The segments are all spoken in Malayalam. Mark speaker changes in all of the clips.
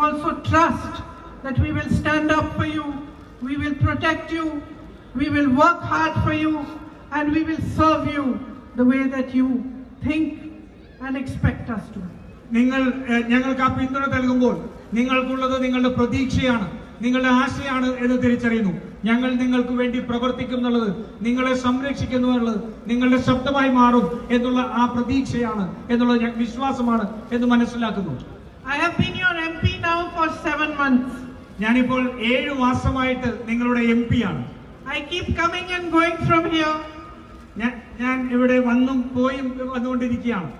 Speaker 1: also trust that we will stand up for you, we will protect you, we will work hard for you, and we will serve you the way that you think and expect us to.
Speaker 2: നിങ്ങൾ ഞങ്ങൾക്ക് ആ പിന്തുണ നൽകുമ്പോൾ നിങ്ങൾക്കുള്ളത് നിങ്ങളുടെ പ്രതീക്ഷയാണ് നിങ്ങളുടെ ആശയാണ് എന്ന് തിരിച്ചറിയുന്നു ഞങ്ങൾ നിങ്ങൾക്ക് വേണ്ടി പ്രവർത്തിക്കും എന്നുള്ളത് നിങ്ങളെ സംരക്ഷിക്കുന്നു എന്നുള്ളത് നിങ്ങളുടെ ശബ്ദമായി മാറും എന്നുള്ള ആ പ്രതീക്ഷയാണ് എന്നുള്ള വിശ്വാസമാണ് എന്ന് മനസ്സിലാക്കുന്നു
Speaker 1: I have been your MP now for seven
Speaker 2: ഞാനിപ്പോൾ ഏഴ് മാസമായിട്ട് നിങ്ങളുടെ എം പി ആണ്
Speaker 1: I keep coming and going from here
Speaker 2: ഞാൻ ഇവിടെ വന്നും പോയും വന്നുകൊണ്ടിരിക്കുകയാണ്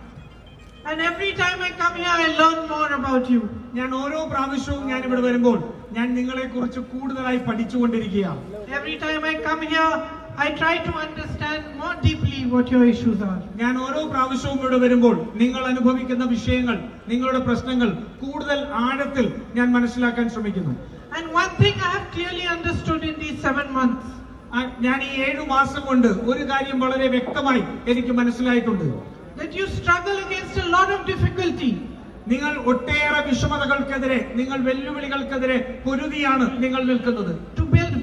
Speaker 1: And every time I come here I learn more about you.
Speaker 2: ഞാൻ ഓരോ പ്രാവശ്യവും ഞാൻ ഇവിടെ വരുമ്പോൾ ഞാൻ നിങ്ങളെക്കുറിച്ച് കൂടുതലായി പഠിച്ചുകൊണ്ടിരിക്കുകയാണ്
Speaker 1: Every time I come here I try to understand more deeply. What your issues are.
Speaker 2: ഞാൻ ഓരോ പ്രാവശ്യവും ഇവിടെ വരുമ്പോൾ നിങ്ങൾ അനുഭവിക്കുന്ന വിഷയങ്ങൾ നിങ്ങളുടെ പ്രശ്നങ്ങൾ കൂടുതൽ ആഴത്തിൽ ഞാൻ മനസ്സിലാക്കാൻ ശ്രമിക്കുന്നു
Speaker 1: And one thing I have clearly understood in these seven months
Speaker 2: ഞാൻ ഈ ഏഴു മാസം കൊണ്ട് ഒരു കാര്യം വളരെ വ്യക്തമായി എനിക്ക് മനസ്സിലായിട്ടുണ്ട്
Speaker 1: that you struggle against a lot of difficulty.
Speaker 2: നിങ്ങൾ ഒട്ടേറെ വിഷമതകൾക്കെതിരെ നിങ്ങൾ വെല്ലുവിളികൾക്കെതിരെ പൊരുതിയാണ് നിങ്ങൾ നിൽക്കുന്നത്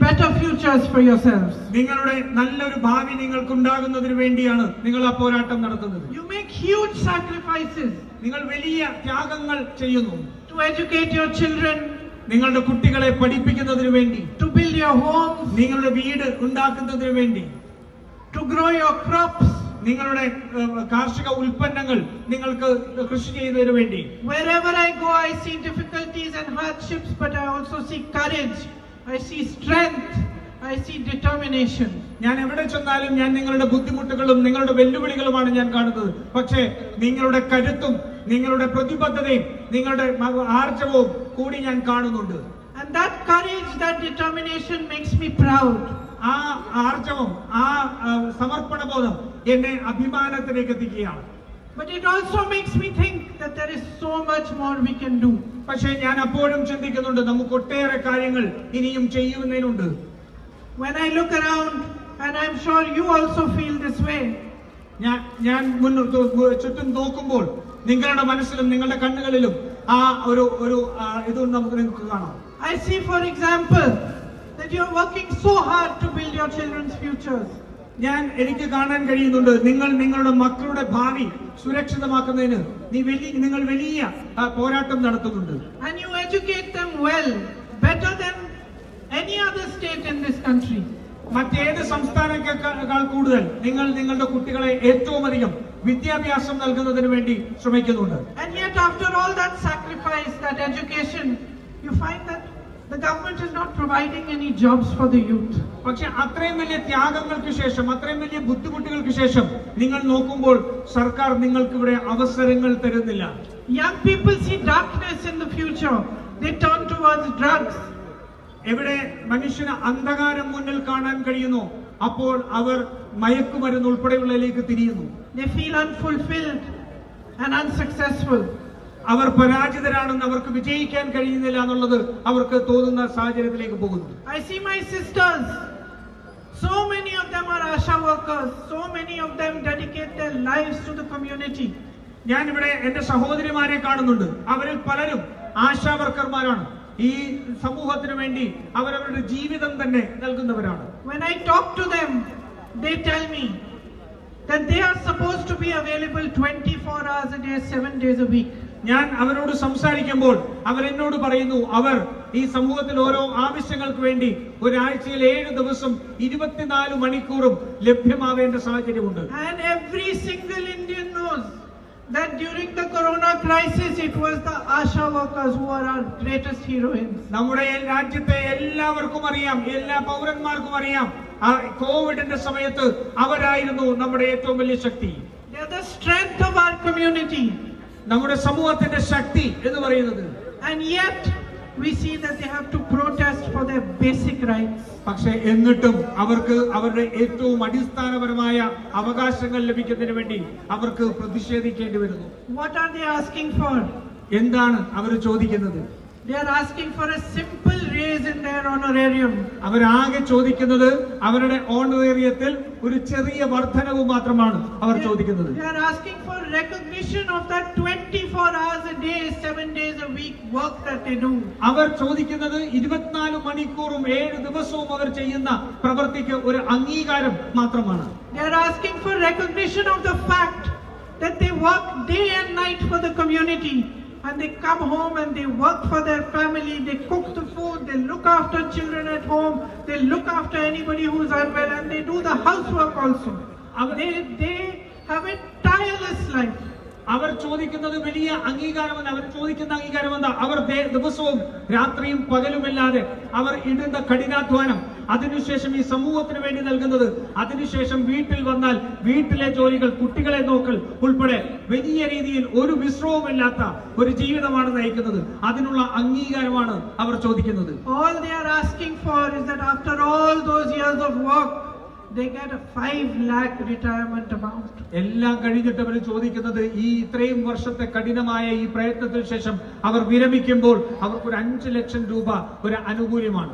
Speaker 1: better futures for yourselves.
Speaker 2: നിങ്ങളുടെ നല്ലൊരു ഭാവി നിങ്ങൾക്കുണ്ടാകുന്നതിന് വേണ്ടിയാണ് നിങ്ങൾ ആ പോരാട്ടം നടത്തുന്നത്
Speaker 1: You make huge sacrifices
Speaker 2: നിങ്ങൾ വലിയ ത്യാഗങ്ങൾ ചെയ്യുന്നു
Speaker 1: to educate your children,
Speaker 2: നിങ്ങളുടെ കുട്ടികളെ പഠിപ്പിക്കുന്നതിന് വേണ്ടി
Speaker 1: to build your homes,
Speaker 2: നിങ്ങളുടെ വീട് ഉണ്ടാക്കുന്നതിന് വേണ്ടി
Speaker 1: to grow your crops.
Speaker 2: നിങ്ങളുടെ കാർഷിക ഉൽപ്പന്നങ്ങൾ നിങ്ങൾക്ക് കൃഷി ചെയ്യുന്നതിന് വേണ്ടി
Speaker 1: Wherever I go, I see difficulties and hardships, but I also see courage. I see strength. I see determination.
Speaker 2: ഞാൻ എവിടെ ചെന്നാലും ഞാൻ നിങ്ങളുടെ ബുദ്ധിമുട്ടുകളും നിങ്ങളുടെ വെല്ലുവിളികളുമാണ് ഞാൻ കാണുന്നത് പക്ഷേ നിങ്ങളുടെ കരുത്തും നിങ്ങളുടെ പ്രതിബദ്ധതയും നിങ്ങളുടെ ആർജവവും കൂടി ഞാൻ കാണുന്നുണ്ട്
Speaker 1: And that courage, that determination makes me proud.
Speaker 2: ആ ആർജവം ആ സമർപ്പണബോധം സമർപ്പണ ബോധം എന്നെ അഭിമാനത്തിലേക്ക് എത്തിക്കുകയാണ്
Speaker 1: But it also makes me think that there is so much more we can do.
Speaker 2: പക്ഷേ ഞാൻ അപ്പോഴും ചിന്തിക്കുന്നുണ്ട് നമുക്ക് ഒട്ടേറെ കാര്യങ്ങൾ ഇനിയും ചെയ്യുന്നതിനുണ്ട്
Speaker 1: When I look around, and I'm sure you also feel this way,
Speaker 2: ഞാൻ ഞാൻ മുന്നോട്ട് ചുറ്റും നോക്കുമ്പോൾ നിങ്ങളുടെ മനസ്സിലും നിങ്ങളുടെ കണ്ണുകളിലും ആ ഒരു ഒരു ആ, ഇത് നമുക്ക് നിങ്ങൾക്ക് കാണാം
Speaker 1: I see, for example, that you're working so hard to build your children's futures.
Speaker 2: ഞാൻ എനിക്ക് കാണാൻ കഴിയുന്നുണ്ട് നിങ്ങൾ നിങ്ങളുടെ മക്കളുടെ ഭാവി സുരക്ഷിതമാക്കുന്നതിന് നീ വലിയ നിങ്ങൾ വലിയ പോരാട്ടം നടത്തുന്നുണ്ട്
Speaker 1: And you educate them well, better than any other state in this country.
Speaker 2: മറ്റേത് സംസ്ഥാനത്തേക്കാൾ കൂടുതൽ നിങ്ങൾ നിങ്ങളുടെ കുട്ടികളെ ഏറ്റവും അധികം വിദ്യാഭ്യാസം നൽകുന്നതിന് വേണ്ടി ശ്രമിക്കുന്നുണ്ട്
Speaker 1: And yet, after all that sacrifice, that education, you find that the government is not providing any jobs for the youth.
Speaker 2: പക്ഷെ അത്രയും വലിയ ത്യാഗങ്ങൾക്ക് ശേഷം അത്രയും വലിയ ബുദ്ധിമുട്ടുകൾക്ക് ശേഷം നിങ്ങൾ നോക്കുമ്പോൾ സർക്കാർ നിങ്ങൾക്ക് ഇവിടെ അവസരങ്ങൾ തരുന്നില്ല
Speaker 1: Young people see darkness in the future, they turn towards drugs.
Speaker 2: എവിടെ മനുഷ്യന് അന്ധകാരം മുന്നിൽ കാണാൻ കഴിയുന്നു അപ്പോൾ അവർ മയക്കുമരുന്ന് ഉൾപ്പെടെയുള്ളതിലേക്ക് തിരിയുന്നു
Speaker 1: They feel unfulfilled and unsuccessful.
Speaker 2: അവർ പരാജിതരാണെന്ന് അവർക്ക് വിജയിക്കാൻ കഴിയുന്നില്ല എന്നുള്ളത് അവർക്ക് തോന്നുന്ന സാഹചര്യത്തിലേക്ക് പോകുന്നു
Speaker 1: I see my sisters. So many of them are Asha workers. So many of them dedicate their lives to the community.
Speaker 2: ഞാൻ ഇവിടെ എന്റെ സഹോദരിമാരെ കാണുന്നുണ്ട് അവരിൽ പലരും ആശാ വർക്കർമാരാണ് ഈ സമൂഹത്തിന് വേണ്ടി അവരവരുടെ ജീവിതം തന്നെ നൽകുന്നവരാണ്
Speaker 1: When I talk to them, they tell me that they are supposed to be available 24 hours a day, 7 days a week.
Speaker 2: ഞാൻ അവരോട് സംസാരിക്കുമ്പോൾ അവരെന്നോട് പറയുന്നു അവർ ഈ സമൂഹത്തിൽ ഓരോ ആവശ്യങ്ങൾക്ക് വേണ്ടി ഒരാഴ്ചയിൽ ഏഴ് ദിവസം ഇരുപത്തിനാല് മണിക്കൂറും ലഭ്യമാവേണ്ട സാഹചര്യമുണ്ട്
Speaker 1: And every single Indian knows that during the corona crisis, it was the Asha workers who are our greatest heroines.
Speaker 2: നമ്മുടെ രാജ്യത്തെ എല്ലാവർക്കും അറിയാം എല്ലാ പൗരന്മാർക്കും അറിയാം കോവിഡിന്റെ സമയത്ത് അവരായിരുന്നു നമ്മുടെ ഏറ്റവും വലിയ ശക്തി
Speaker 1: They are the strength of our community.
Speaker 2: നമ്മുടെ സമൂഹത്തിന്റെ ശക്തി എന്ന് പറയുന്നത്
Speaker 1: And yet, we see that they have to protest for their basic rights.
Speaker 2: പക്ഷെ എന്നിട്ടും അവർക്ക് അവരുടെ ഏറ്റവും അടിസ്ഥാനപരമായ അവകാശങ്ങൾ ലഭിക്കുന്നതിന് വേണ്ടി അവർക്ക് പ്രതിഷേധിക്കേണ്ടി വരുന്നു
Speaker 1: What are they asking for?
Speaker 2: എന്താണ് അവർ ചോദിക്കുന്നത്
Speaker 1: They are asking for a simple raise in their honorarium.
Speaker 2: അവരാകെ ചോദിക്കുന്നത് അവരുടെ ഓണറേറിയത്തിൽ ഒരു ചെറിയ വർധനവ് മാത്രമാണ് അവർ ചോദിക്കുന്നത്
Speaker 1: They are asking for recognition of that 24 hours a day, 7 days a week work that they do.
Speaker 2: അവർ ചോദിക്കുന്നത് ഇരുപത്തിനാല് മണിക്കൂറും ഏഴ് ദിവസവും അവർ ചെയ്യുന്ന പ്രവൃത്തിക്ക് ഒരു അംഗീകാരം മാത്രമാണ്
Speaker 1: They are asking for recognition of the fact that they work day and night for the community. And they come home and they work for their family, they cook the food, they look after children at home, they look after anybody who's unwell, and they do the housework also. They, they have a tireless life.
Speaker 2: അവർ ചോദിക്കുന്നത് വലിയ അംഗീകാരമല്ല അവർ ചോദിക്കുന്ന അംഗീകാരം എന്താ അവർ ദിവസവും രാത്രിയും പകലുമല്ലാതെ അവർ ഇടുന്ന കഠിനാധ്വാനം. അതിനുശേഷം ഈ സമൂഹത്തിന് വേണ്ടി നൽകുന്നത് അതിനുശേഷം വീട്ടിൽ വന്നാൽ വീട്ടിലെ ജോലികൾ കുട്ടികളെ നോക്കൽ ഉൾപ്പെടെ വലിയ രീതിയിൽ ഒരു വിശ്രവുമില്ലാത്ത ഒരു ജീവിതമാണ് നയിക്കുന്നത്. അതിനുള്ള അംഗീകാരമാണ് അവർ ചോദിക്കുന്നത്.
Speaker 1: All they are asking for is that after all those years of work, they get a 5 lakh retirement amount.
Speaker 2: എല്ലാം കഴിഞ്ഞിട്ട് അവർ ചോദിക്കുന്നത് ഈ ഇത്രയും വർഷത്തെ കഠിനമായ ഈ പ്രയത്നത്തിന് ശേഷം അവർ വിരമിക്കുമ്പോൾ അവർക്ക് ഒരു അഞ്ച് ലക്ഷം രൂപ ഒരു അനുകൂല്യമാണ്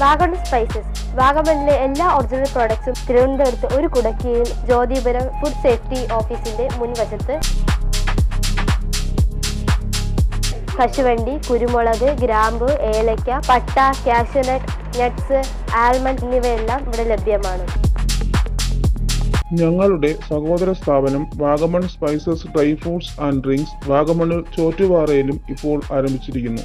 Speaker 3: വാഗൺ സ്പൈസസ് വാഗമണിലെ എല്ലാ ഒറിജിനൽ പ്രോഡക്ട്സും തിരുവനന്തപുരത്ത് ഒരു കുടക്കീഴിൽ ജ്യോതിപുരം ഫുഡ് സേഫ്റ്റി ഓഫീസിന്റെ മുൻവശത്ത് കശുവണ്ടി കുരുമുളക് ഗ്രാമ്പു ഏലക്ക പട്ട കാഷ്യൂനട്ട് നട്ട്സ് ആൽമണ്ട് എന്നിവയെല്ലാം ഇവിടെ ലഭ്യമാണ്.
Speaker 4: ഞങ്ങളുടെ സഹോദര സ്ഥാപനം Vagamon spices dry fruits and drinks Vagamon ചോറ്റുപാറയിലും ഇപ്പോൾ ആരംഭിച്ചിരിക്കുന്നു.